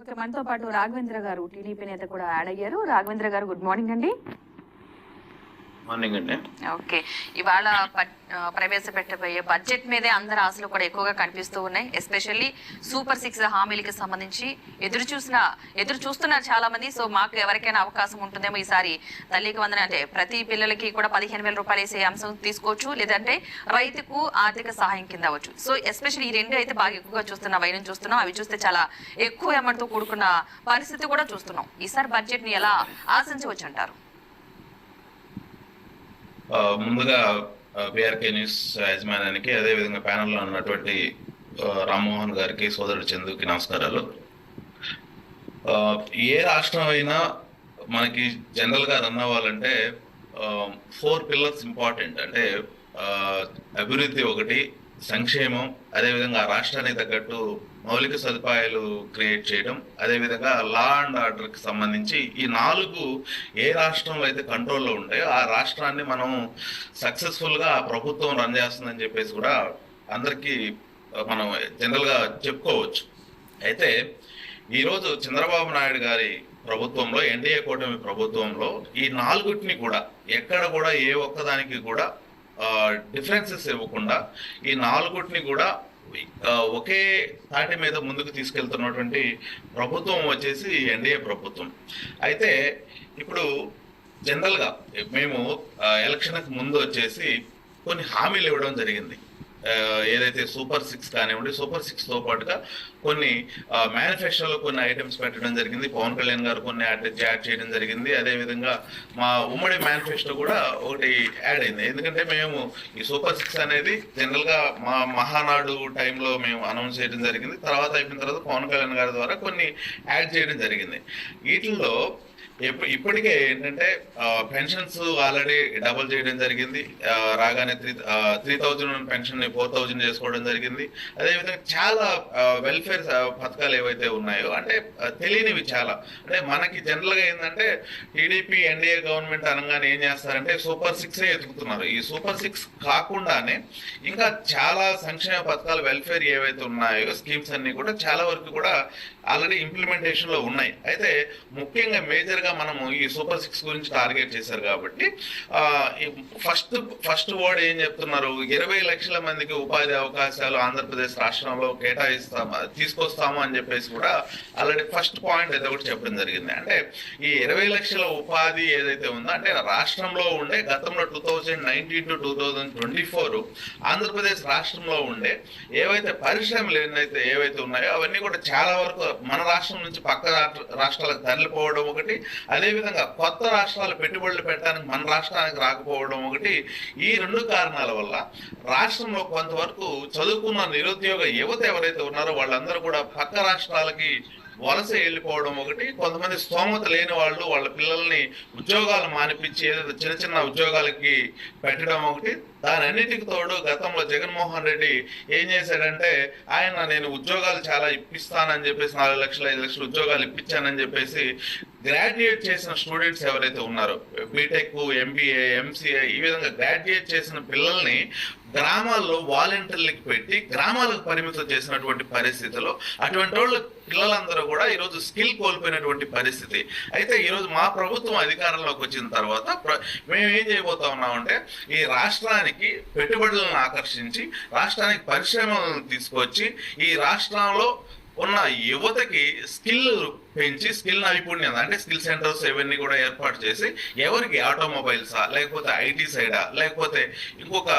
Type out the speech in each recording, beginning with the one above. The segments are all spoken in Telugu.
ఓకే మనతో పాటు రాఘవేంద్ర గారు టీడీపీ నేత కూడా యాడ్ అయ్యారు. రాఘవేంద్ర గారు గుడ్ మార్నింగ్ అండి. మార్నింగ్ అండి. ఓకే. ఇవాళ ప్రవేశపెట్టబోయే బడ్జెట్ మీదే అందరి ఆశలు కూడా ఎక్కువగా కనిపిస్తూ ఉన్నాయి. ఎస్పెషల్లీ సూపర్ సిక్స్ హామీలకి సంబంధించి ఎదురు చూసిన ఎదురు చూస్తున్నారు చాలా మంది సో మాకు ఎవరికైనా అవకాశం ఉంటుందేమో ఈసారి తల్లికి వందన అంటే ప్రతి పిల్లలకి కూడా పదిహేను వేల రూపాయలు వేసే అంశం తీసుకోవచ్చు లేదంటే రైతుకు ఆర్థిక సహాయం కింద అవ్వచ్చు. సో ఎస్పెషల్లీ ఈ రెండు అయితే బాగా ఎక్కువగా చూస్తున్నాం వైరం చూస్తున్నాం. అవి చూస్తే చాలా ఎక్కువ అమౌంట్ కూడుకున్న పరిస్థితి కూడా చూస్తున్నాం. ఈసారి బడ్జెట్ని ఎలా ఆశించవచ్చు అంటారు? ముందుగా బిఆర్కే న్యూస్ యాజమాన్యానికి అదేవిధంగా ప్యానల్లో ఉన్నటువంటి రామ్మోహన్ గారికి సోదరుడు చందుకి నమస్కారాలు. ఏ రాష్ట్రం అయినా మనకి జనరల్గా రన్ అవ్వాలంటే ఫోర్ పిల్లర్స్ ఇంపార్టెంట్. అంటే అభివృద్ధి ఒకటి సంక్షేమం అదేవిధంగా రాష్ట్రానికి తగ్గట్టు మౌలిక సదుపాయాలు క్రియేట్ చేయడం అదేవిధంగా లా అండ్ ఆర్డర్కి సంబంధించి ఈ నాలుగు ఏ రాష్ట్రంలో అయితే కంట్రోల్లో ఉంటాయో ఆ రాష్ట్రాన్ని మనం సక్సెస్ఫుల్గా ప్రభుత్వం రన్ చేస్తుందని చెప్పేసి కూడా అందరికీ మనం జనరల్గా చెప్పుకోవచ్చు. అయితే ఈరోజు చంద్రబాబు నాయుడు గారి ప్రభుత్వంలో ఎన్డీఏ కూటమి ప్రభుత్వంలో ఈ నాలుగుటిని కూడా ఎక్కడ కూడా ఏ ఒక్కదానికి కూడా డిఫరెన్సెస్ ఇవ్వకుండా ఈ నాలుగుటిని కూడా ఒకే తాటి మీద ముందుకు తీసుకెళ్తున్నటువంటి ప్రభుత్వం వచ్చేసి ఎన్డీఏ ప్రభుత్వం. అయితే ఇప్పుడు జనరల్గా మేము ఎలక్షన్కి ముందు వచ్చేసి కొన్ని హామీలు ఇవ్వడం జరిగింది. ఏదైతే సూపర్ సిక్స్ కానివ్వండి సూపర్ సిక్స్తో పాటుగా కొన్ని మ్యానుఫ్యాక్చర్లో కొన్ని ఐటమ్స్ పెట్టడం జరిగింది. పవన్ కళ్యాణ్ గారు కొన్ని యాడ్ యాడ్ చేయడం జరిగింది. అదేవిధంగా మా ఉమ్మడి మేనిఫెస్టో కూడా ఒకటి యాడ్ అయింది. ఎందుకంటే మేము ఈ సూపర్ సిక్స్ అనేది జనరల్గా మా మహానాడు టైంలో మేము అనౌన్స్ చేయడం జరిగింది. తర్వాత అయిపోయిన తర్వాత పవన్ కళ్యాణ్ గారి ద్వారా కొన్ని యాడ్ చేయడం జరిగింది. వీటిల్లో ఇప్పటికే ఏంటంటే పెన్షన్స్ ఆల్రెడీ డబుల్ చేయడం జరిగింది. రాగానే three three thousand pension four thousand చేసుకోవడం జరిగింది. అదేవిధంగా చాలా వెల్ఫేర్ పథకాలు ఏవైతే ఉన్నాయో అంటే తెలియనివి చాలా. అంటే మనకి జనరల్గా ఏంటంటే టీడీపీ ఎన్డీఏ గవర్నమెంట్ అనగానే ఏం చేస్తారంటే సూపర్ సిక్స్ ఎదుగుతున్నారు. ఈ సూపర్ సిక్స్ కాకుండానే ఇంకా చాలా సంక్షేమ పథకాలు వెల్ఫేర్ ఏవైతే ఉన్నాయో స్కీమ్స్ అన్ని కూడా చాలా వరకు కూడా ఆల్రెడీ ఇంప్లిమెంటేషన్లో ఉన్నాయి. అయితే ముఖ్యంగా మేజర్గా మనము ఈ సూపర్ సిక్స్ గురించి టార్గెట్ చేశారు కాబట్టి ఫస్ట్ ఫస్ట్ వర్డ్ ఏం చెప్తున్నారు? ఇరవై లక్షల మందికి ఉపాధి అవకాశాలు ఆంధ్రప్రదేశ్ రాష్ట్రంలో కేటాయిస్తాము తీసుకొస్తాము అని చెప్పేసి కూడా ఆల్రెడీ ఫస్ట్ పాయింట్ అయితే ఒకటి చెప్పడం జరిగింది. అంటే ఈ ఇరవై లక్షల ఉపాధి ఏదైతే ఉందో అంటే రాష్ట్రంలో ఉండే గతంలో two thousand nineteen to two thousand twenty four Andhra Pradesh రాష్ట్రంలో ఉండే ఏవైతే పరిశ్రమలు ఏదైతే ఏవైతే ఉన్నాయో అవన్నీ కూడా చాలా వరకు మన రాష్ట్రం నుంచి పక్క రాష్ట్రాలకు తరలిపోవడం ఒకటి. అదేవిధంగా కొత్త రాష్ట్రాలు పెట్టుబడులు పెట్టడానికి మన రాష్ట్రానికి రాకపోవడం ఒకటి. ఈ రెండు కారణాల వల్ల రాష్ట్రంలో కొంతవరకు చదువుకున్న నిరుద్యోగ యువత ఎవరైతే ఉన్నారో వాళ్ళందరూ కూడా పక్క రాష్ట్రాలకి వలస వెళ్ళిపోవడం ఒకటి. కొంతమంది స్తోమత లేని వాళ్ళు వాళ్ళ పిల్లల్ని ఉద్యోగాలు మానిపించి ఏదైతే చిన్న చిన్న ఉద్యోగాలకి పెట్టడం ఒకటి. దాని అన్నిటికి తోడు గతంలో జగన్మోహన్ రెడ్డి ఏం చేశాడంటే ఆయన నేను ఉద్యోగాలు చాలా ఇప్పిస్తానని చెప్పేసి నాలుగు లక్షల ఐదు లక్షల ఉద్యోగాలు ఇప్పించానని చెప్పేసి గ్రాడ్యుయేట్ చేసిన స్టూడెంట్స్ ఎవరైతే ఉన్నారో బీటెక్ ఎంబీఏ ఎంసీఏ ఈ విధంగా గ్రాడ్యుయేట్ చేసిన పిల్లల్ని గ్రామాల్లో వాలంటీర్లకు పెట్టి గ్రామాలకు పరిమితం చేసినటువంటి పరిస్థితిలో అటువంటి వాళ్ళు పిల్లలందరూ కూడా ఈరోజు స్కిల్ కోల్పోయినటువంటి పరిస్థితి. అయితే ఈరోజు మా ప్రభుత్వం అధికారంలోకి వచ్చిన తర్వాత మేము ఏం చేయబోతా ఉన్నామంటే ఈ రాష్ట్రానికి పెట్టుబడులను ఆకర్షించి రాష్ట్రానికి పరిశ్రమలను తీసుకొచ్చి ఈ రాష్ట్రంలో ఉన్న యువతకి స్కిల్ పెంచి స్కిల్ నైపుణ్యం అంటే స్కిల్ సెంటర్స్ ఇవన్నీ కూడా ఏర్పాటు చేసి ఎవరికి ఆటోమొబైల్సా లేకపోతే ఐటీ సైడా లేకపోతే ఇంకొక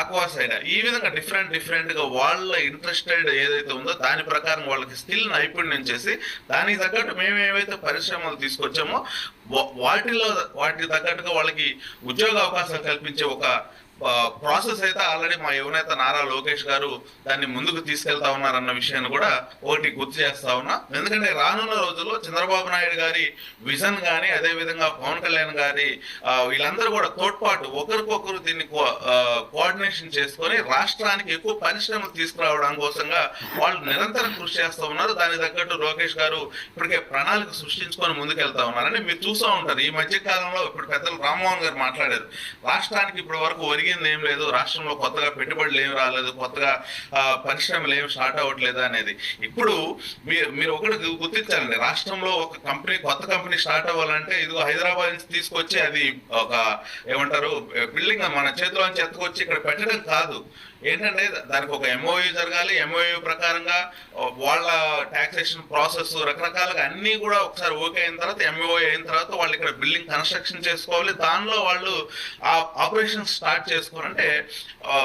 ఆక్వా సైడా ఈ విధంగా డిఫరెంట్ డిఫరెంట్గా వాళ్ళ ఇంట్రెస్టెడ్ ఏదైతే ఉందో దాని ప్రకారం వాళ్ళకి స్కిల్ నైపుణ్యం చేసి దానికి తగ్గట్టు మేము ఏవైతే పరిశ్రమలు తీసుకొచ్చామో వా- వాటికి తగ్గట్టుగా వాళ్ళకి ఉద్యోగ అవకాశాలు కల్పించే ఒక ప్రాసెస్ అయితే ఆల్రెడీ మా యువనేత నారా లోకేష్ గారు దాన్ని ముందుకు తీసుకెళ్తా ఉన్నారన్న విషయాన్ని కూడా ఒకటి గుర్తు చేస్తా ఉన్నా. ఎందుకంటే రానున్న రోజుల్లో చంద్రబాబు నాయుడు గారి విజన్ కానీ అదే విధంగా పవన్ కళ్యాణ్ గారి వీళ్ళందరూ కూడా తోడ్పాటు ఒకరికొకరు దీన్ని కోఆర్డినేషన్ చేసుకొని రాష్ట్రానికి ఎక్కువ పరిశ్రమలు తీసుకురావడం కోసంగా వాళ్ళు నిరంతరం కృషి చేస్తూ ఉన్నారు. దానికి తగ్గట్టు లోకేష్ గారు ఇప్పటికే ప్రణాళిక సృష్టించుకొని ముందుకెళ్తా ఉన్నారని మీరు చూస్తూ ఉంటారు. ఈ మధ్య కాలంలో ఇప్పుడు పెద్దలు రామ్మోహన్ గారు మాట్లాడారు. రాష్ట్రానికి ఇప్పటి వరకు ఒరిగి జరిగింది ఏం లేదు. రాష్ట్రంలో కొత్తగా పెట్టుబడులు ఏం రాలేదు. కొత్తగా పరిశ్రమలు ఏం స్టార్ట్ అవ్వట్లేదు అనేది. ఇప్పుడు మీరు మీరు ఒకటి గుర్తించాలండి. రాష్ట్రంలో ఒక కంపెనీ కొత్త కంపెనీ స్టార్ట్ అవ్వాలంటే ఇది హైదరాబాద్ నుంచి తీసుకొచ్చి అది ఒక ఏమంటారు బిల్డింగ్ మన చేతిలోంచి ఎత్తుకొచ్చి ఇక్కడ పెట్టడం కాదు. ఏంటంటే దానికి ఒక ఎంఓయూ జరగాలి. ఎంఓయూ ప్రకారంగా వాళ్ళ టాక్సేషన్ ప్రాసెస్ రకరకాలుగా అన్నీ కూడా ఒకసారి ఓకే అయిన తర్వాత ఎంఓ అయిన తర్వాత వాళ్ళు ఇక్కడ బిల్డింగ్ కన్స్ట్రక్షన్ చేసుకోవాలి. దానిలో వాళ్ళు ఆ ఆపరేషన్ స్టార్ట్ చేసుకోవాలంటే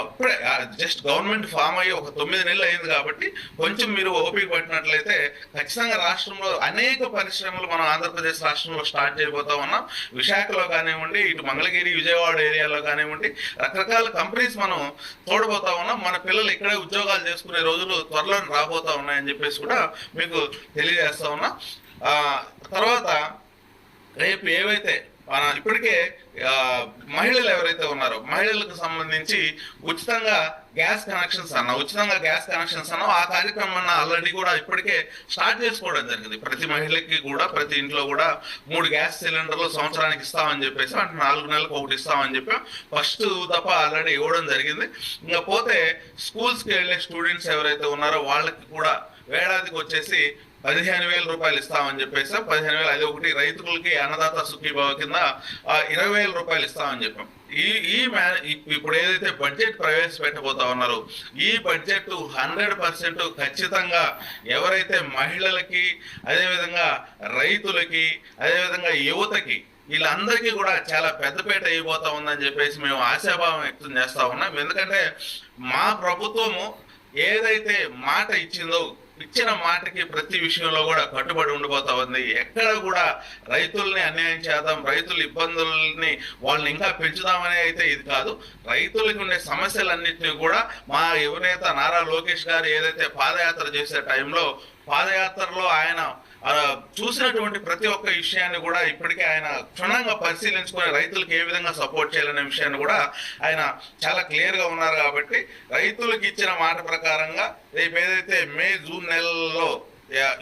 ఇప్పుడే జస్ట్ గవర్నమెంట్ ఫామ్ అయ్యి ఒక తొమ్మిది నెలలు అయింది కాబట్టి కొంచెం మీరు ఓపిక పట్టినట్లయితే ఖచ్చితంగా రాష్ట్రంలో అనేక పరిశ్రమలు మనం ఆంధ్రప్రదేశ్ రాష్ట్రంలో స్టార్ట్ చేయబోతా ఉన్నాం. విశాఖలో కానివ్వండి ఇటు మంగళగిరి విజయవాడ ఏరియాలో కానివ్వండి రకరకాల కంపెనీస్ మనం తోడబోతా ఉన్నాం మన పిల్లలు ఇక్కడే ఉద్యోగాలు చేసుకునే రోజులు త్వరలో రాబోతా ఉన్నాయని చెప్పేసి కూడా మీకు తెలియజేస్తా ఉన్నా. ఆ, తర్వాత రేపు ఏవైతే ఇప్పటికే మహిళలు ఎవరైతే ఉన్నారో మహిళలకు సంబంధించి ఉచితంగా గ్యాస్ కనెక్షన్స్ అన్న ఉచితంగా గ్యాస్ కనెక్షన్స్ అన్న ఆ కార్యక్రమం ఆల్రెడీ కూడా ఇప్పటికే స్టార్ట్ చేసుకోవడం జరిగింది. ప్రతి మహిళకి కూడా ప్రతి ఇంట్లో కూడా మూడు గ్యాస్ సిలిండర్లు సంవత్సరానికి ఇస్తామని చెప్పేసి అంటే నాలుగు నెలలకు ఒకటి ఇస్తామని చెప్పాం ఫస్ట్ తప్ప ఆల్రెడీ ఇవ్వడం జరిగింది. ఇంకా పోతే స్కూల్స్కి వెళ్ళే స్టూడెంట్స్ ఎవరైతే ఉన్నారో వాళ్ళకి కూడా ఏడాదికి వచ్చేసి పదిహేను వేల రూపాయలు ఇస్తామని చెప్పేసి పదిహేను వేలు అది ఒకటి రైతులకి అన్నదాత సుఖీభావ కింద ఇరవై వేల రూపాయలు ఇస్తామని చెప్పాం. ఈ ఈ మ్యా ఇప్పుడు ఏదైతే బడ్జెట్ ప్రవేశపెట్టబోతా ఉన్నారో ఈ బడ్జెట్ హండ్రెడ్ పర్సెంట్ ఖచ్చితంగా ఎవరైతే మహిళలకి అదేవిధంగా రైతులకి అదేవిధంగా యువతకి వీళ్ళందరికీ కూడా చాలా పెద్దపేట అయిపోతా ఉందని చెప్పేసి మేము ఆశాభావం వ్యక్తం చేస్తా ఉన్నాం. ఎందుకంటే మా ప్రభుత్వము ఏదైతే మాట ఇచ్చిందో ఇచ్చిన మాటకి ప్రతి విషయంలో కూడా కట్టుబడి ఉండిపోతా ఉంది. ఎక్కడ కూడా రైతుల్ని అన్యాయం చేద్దాం రైతుల ఇబ్బందుల్ని వాళ్ళని ఇంకా పెంచుదామనే అయితే ఇది కాదు. రైతులకు ఉండే సమస్యలన్నింటినీ కూడా మా యువనేత నారా లోకేష్ గారు ఏదైతే పాదయాత్ర చేసే టైంలో పాదయాత్రలో ఆయన చూసినటువంటి ప్రతి ఒక్క విషయాన్ని కూడా ఇప్పటికే ఆయన క్షుణ్ణంగా పరిశీలించుకుని రైతులకు ఏ విధంగా సపోర్ట్ చేయాలనే విషయాన్ని కూడా ఆయన చాలా క్లియర్గా ఉన్నారు కాబట్టి రైతులకు ఇచ్చిన మాట ప్రకారంగా రేపు ఏదైతే మే జూన్ నెలలో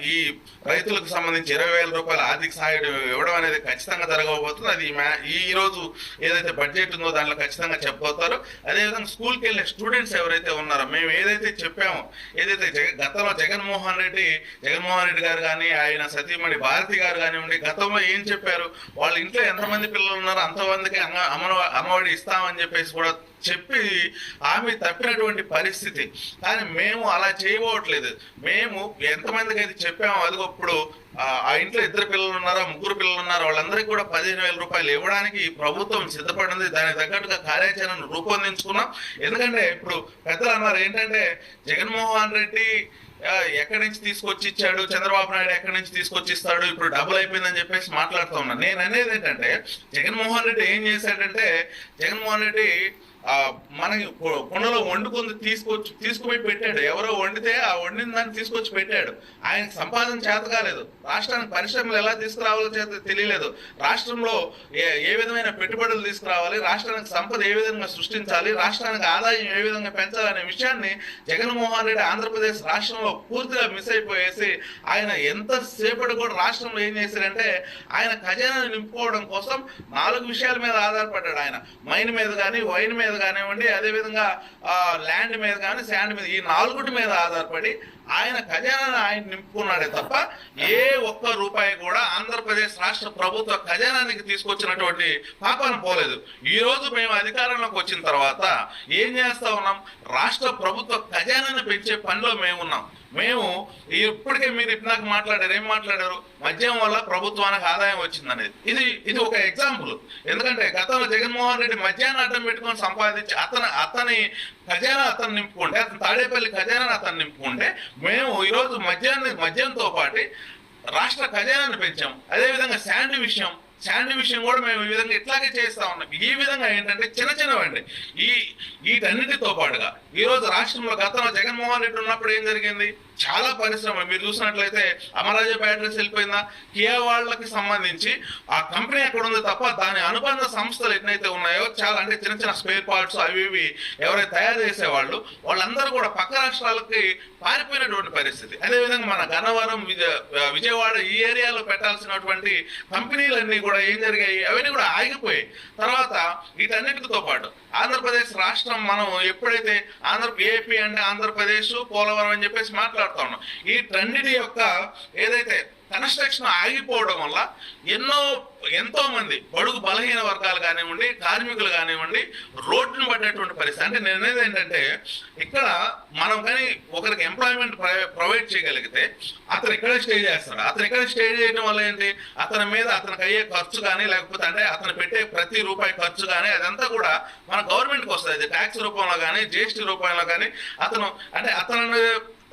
ఈ రైతులకు సంబంధించి ఇరవై వేల రూపాయల ఆర్థిక సహాయం ఇవ్వడం అనేది ఖచ్చితంగా జరగబోతుంది. అది ఈ రోజు ఏదైతే బడ్జెట్ ఉందో దాంట్లో ఖచ్చితంగా చెప్పబోతారు. అదేవిధంగా స్కూల్కి వెళ్ళే స్టూడెంట్స్ ఎవరైతే ఉన్నారో మేము ఏదైతే చెప్పామో ఏదైతే జగ గతంలో జగన్మోహన్ రెడ్డి జగన్మోహన్ రెడ్డి గారు కానీ ఆయన సతీమణి భారతి గారు కానివ్వండి గతంలో ఏం చెప్పారు? వాళ్ళ ఇంట్లో ఎంతమంది పిల్లలు ఉన్నారో అంతమందికి అంగ- అమ్మ అమ్మఒడి ఇస్తామని చెప్పేసి కూడా చెప్పి ఆమె తప్పినటువంటి పరిస్థితి. కానీ మేము అలా చేయబోవట్లేదు. మేము ఎంతమందికి అయితే చెప్పాము అది ఇప్పుడు ఆ ఇంట్లో ఇద్దరు పిల్లలు ఉన్నారో ముగ్గురు పిల్లలు ఉన్నారో వాళ్ళందరికీ కూడా పదిహేను వేల రూపాయలు ఇవ్వడానికి ప్రభుత్వం సిద్ధపడింది. దానికి తగ్గట్టుగా కార్యాచరణను రూపొందించుకున్నాం. ఎందుకంటే ఇప్పుడు పెద్దలు అన్నారు ఏంటంటే జగన్మోహన్ రెడ్డి ఎక్కడి నుంచి తీసుకొచ్చి ఇచ్చాడు చంద్రబాబు నాయుడు ఎక్కడి నుంచి తీసుకొచ్చి ఇస్తాడు ఇప్పుడు డబుల్ అయిపోయిందని చెప్పేసి మాట్లాడుతూ ఉన్నాను నేను అనేది ఏంటంటే జగన్మోహన్ రెడ్డి ఏం చేశాడంటే జగన్మోహన్ రెడ్డి మనకి కు- కుండలో వండుకుంది తీసుకొచ్చి తీసుకుపోయి పెట్టాడు. ఎవరో వండితే ఆ వండిన దాన్ని తీసుకొచ్చి పెట్టాడు. ఆయన సంపాదన చేత కాలేదు. రాష్ట్రానికి పరిశ్రమలు ఎలా తీసుకురావాలో చేత తెలియలేదు. రాష్ట్రంలో ఏ ఏ విధమైన పెట్టుబడులు తీసుకురావాలి? రాష్ట్రానికి సంపద ఏ విధంగా సృష్టించాలి? రాష్ట్రానికి ఆదాయం ఏ విధంగా పెంచాలనే విషయాన్ని జగన్మోహన్ రెడ్డి ఆంధ్రప్రదేశ్ రాష్ట్రంలో పూర్తిగా మిస్ అయిపోయేసి ఆయన ఎంతసేపటి కూడా రాష్ట్రంలో ఏం చేశారంటే ఆయన ఖజానాను నింపుకోవడం కోసం నాలుగు విషయాల మీద ఆధారపడ్డాడు ఆయన. మైన్ మీద కానీ వైన్ మీద కానివ్వండి అదేవిధంగా ల్యాండ్ మీద కానీ శాండ్ మీద ఈ నాలుగుటి మీద ఆధారపడి ఆయన ఖజానాను ఆయన నింపుకున్నాడే తప్ప ఏ ఒక్క రూపాయి కూడా ఆంధ్రప్రదేశ్ రాష్ట్ర ప్రభుత్వ ఖజానానికి తీసుకొచ్చినటువంటి పాపాన పోలేదు. ఈ రోజు మేము అధికారంలోకి వచ్చిన తర్వాత ఏం చేస్తా ఉన్నాం? రాష్ట్ర ప్రభుత్వ ఖజానాన్ని పెంచే పనిలో మేము ఉన్నాం. మేము ఇప్పటికే మీరు ఇందాక మాట్లాడారు ఏం మాట్లాడారు? మద్యం వల్ల ప్రభుత్వానికి ఆదాయం వచ్చిందనేది. ఇది ఇది ఒక ఎగ్జాంపుల్ ఎందుకంటే గతంలో జగన్మోహన్ రెడ్డి మద్యాన్ని అడ్డం పెట్టుకొని సంపాదించి అతను అతని ఖజానా అతను నింపుకుంటే అతను తాడేపల్లి ఖజానాని అతను నింపుకుంటే మేము ఈరోజు మద్యాన్ని మద్యంతో పాటు రాష్ట్ర ఖజానాన్ని పెంచాం. అదేవిధంగా శాండ్ విషయం. శాండ్ విషయం కూడా మేము ఈ విధంగా ఇట్లాగే చేస్తా ఉన్నాం. ఈ విధంగా ఏంటంటే చిన్న చిన్నవండి. ఈ వీటన్నిటితో పాటుగా ఈ రోజు రాష్ట్రంలో గతంలో జగన్మోహన్ రెడ్డి ఉన్నప్పుడు ఏం జరిగింది? చాలా పరిశ్రమ. మీరు చూసినట్లయితే అమరాజా బ్యాటరీస్ వెళ్ళిపోయిందా? కియా వాళ్ళకి సంబంధించి ఆ కంపెనీ ఎక్కడ ఉంది తప్ప దాని అనుబంధ సంస్థలు ఎన్నైతే ఉన్నాయో చాలా అంటే చిన్న చిన్న స్పేర్ పార్ట్స్ అవి ఇవి ఎవరైతే తయారు చేసేవాళ్ళు వాళ్ళందరూ కూడా పక్క రాష్ట్రాలకి పారిపోయినటువంటి పరిస్థితి. అదేవిధంగా మన గన్నవరం విజయ విజయవాడ ఈ ఏరియాలో పెట్టాల్సినటువంటి కంపెనీలన్నీ కూడా ఏం జరిగాయి? అవన్నీ కూడా ఆగిపోయాయి. తర్వాత వీటన్నిటితో పాటు ఆంధ్రప్రదేశ్ రాష్ట్రం మనం ఎప్పుడైతే ఆంధ్ర ఏపీ అంటే ఆంధ్రప్రదేశ్ పోలవరం అని చెప్పేసి మాట్లాడుతా ఉన్నాం. ఈ ట్రెండిటీ యొక్క ఏదైతే కన్స్ట్రక్షన్ ఆగిపోవడం వల్ల ఎన్నో ఎంతో మంది బడుగు బలహీన వర్గాలు కానివ్వండి కార్మికులు కానివ్వండి రోడ్డును పడేటువంటి పరిస్థితి. అంటే నేను అనేది ఏంటంటే ఇక్కడ మనం కానీ ఒకరికి ఎంప్లాయ్మెంట్ ప్రొవైడ్ చేయగలిగితే అతను ఇక్కడ స్టే చేస్తాడు. అతను ఇక్కడ స్టే చేయడం వల్ల ఏంటి? అతని మీద అతనికి అయ్యే ఖర్చు కానీ లేకపోతే అంటే అతను పెట్టే ప్రతి రూపాయి ఖర్చు కానీ అదంతా కూడా మన గవర్నమెంట్కి వస్తుంది. ట్యాక్స్ రూపంలో కానీ జిఎస్టీ రూపంలో కానీ అతను అంటే అతను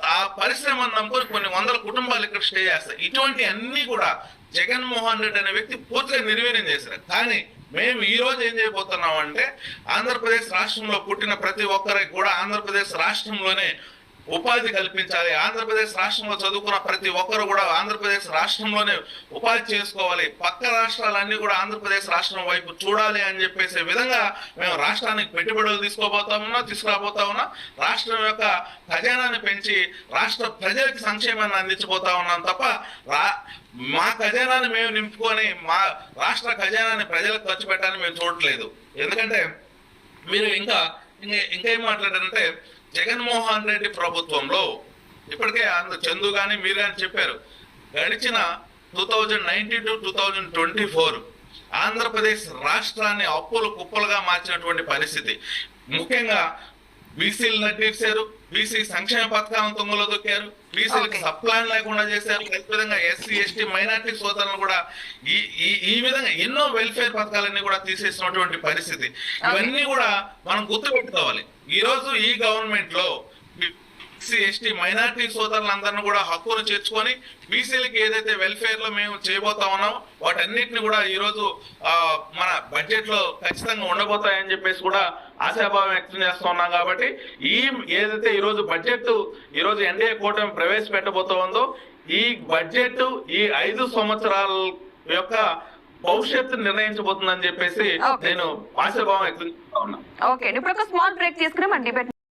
ఆ పరిశ్రమను నమ్ముకొని కొన్ని వందల కుటుంబాలు ఇక్కడ స్టే చేస్తాయి. ఇటువంటి అన్ని కూడా జగన్మోహన్ రెడ్డి అనే వ్యక్తి పూర్తిగా నిర్వీర్యం చేశారు. కానీ మేము ఈ రోజు ఏం చేయబోతున్నాం అంటే ఆంధ్రప్రదేశ్ రాష్ట్రంలో పుట్టిన ప్రతి ఒక్కరికి కూడా ఆంధ్రప్రదేశ్ రాష్ట్రంలోనే ఉపాధి కల్పించాలి. ఆంధ్రప్రదేశ్ రాష్ట్రంలో చదువుకున్న ప్రతి ఒక్కరు కూడా ఆంధ్రప్రదేశ్ రాష్ట్రంలోనే ఉపాధి చేసుకోవాలి. పక్క రాష్ట్రాలన్నీ కూడా ఆంధ్రప్రదేశ్ రాష్ట్రం వైపు చూడాలి అని చెప్పేసే విధంగా మేము రాష్ట్రానికి పెట్టుబడులు తీసుకోబోతా ఉన్నా తీసుకురాబోతా ఉన్నా రాష్ట్రం యొక్క ఖజానాన్ని పెంచి రాష్ట్ర ప్రజలకి సంక్షేమాన్ని అందించబోతా ఉన్నాం తప్ప రా మా ఖజానాన్ని మేము నింపుకొని మా రాష్ట్ర ఖజానాన్ని ప్రజలకు ఖర్చు పెట్టాలని మేము చూడట్లేదు. ఎందుకంటే మీరు ఇంకా ఇంకా ఇంకా ఏం మాట్లాడారంటే జగన్మోహన్ రెడ్డి ప్రభుత్వంలో ఇప్పటికే అంద చందు కానీ మీరు కానీ చెప్పారు. గడిచిన two thousand nineteen to two thousand twenty four Andhra Pradesh రాష్ట్రాన్ని అప్పులు కుప్పలుగా మార్చినటువంటి పరిస్థితి. ముఖ్యంగా బీసీలు నటించారు బీసీ సంక్షేమ పథకాలను తుంగలో దొక్కారు బీసీలకు. సప్లాన్ లేకుండా చేశారు. అదేవిధంగా ఎస్సీ ఎస్టీ మైనార్టీ సోదరులను కూడా ఈ ఈ ఈ విధంగా ఎన్నో వెల్ఫేర్ పథకాలన్నీ కూడా తీసేసినటువంటి పరిస్థితి. ఇవన్నీ కూడా మనం గుర్తుపెట్టుకోవాలి. ఈ రోజు ఈ గవర్నమెంట్లో ఎస్సీ ఎస్టీ మైనార్టీ సోదరులందరినీ కూడా హక్కును చేర్చుకొని బీసీలకి ఏదైతే వెల్ఫేర్లో మేము చేయబోతా ఉన్నామో వాటన్నిటిని కూడా ఈ రోజు ఆ, మన బడ్జెట్లో ఖచ్చితంగా ఉండబోతాయని చెప్పేసి కూడా ఆశాభావం వ్యక్తం చేస్తా ఉన్నాం కాబట్టి ఈ ఏదైతే ఈ రోజు బడ్జెట్ ఈ రోజు ఎన్డీఏ కూటమి ప్రవేశపెట్టబోతా ఉందో ఈ బడ్జెట్ ఈ ఐదు సంవత్సరాల యొక్క భవిష్యత్తు నిర్ణయించబోతుందని చెప్పేసి. నేను ఆశాభావం వ్యక్తం చేస్తా ఉన్నా ఓకే ఇప్పుడు ఒక స్మాల్ బ్రేక్ తీసుకుని మన డిబేట్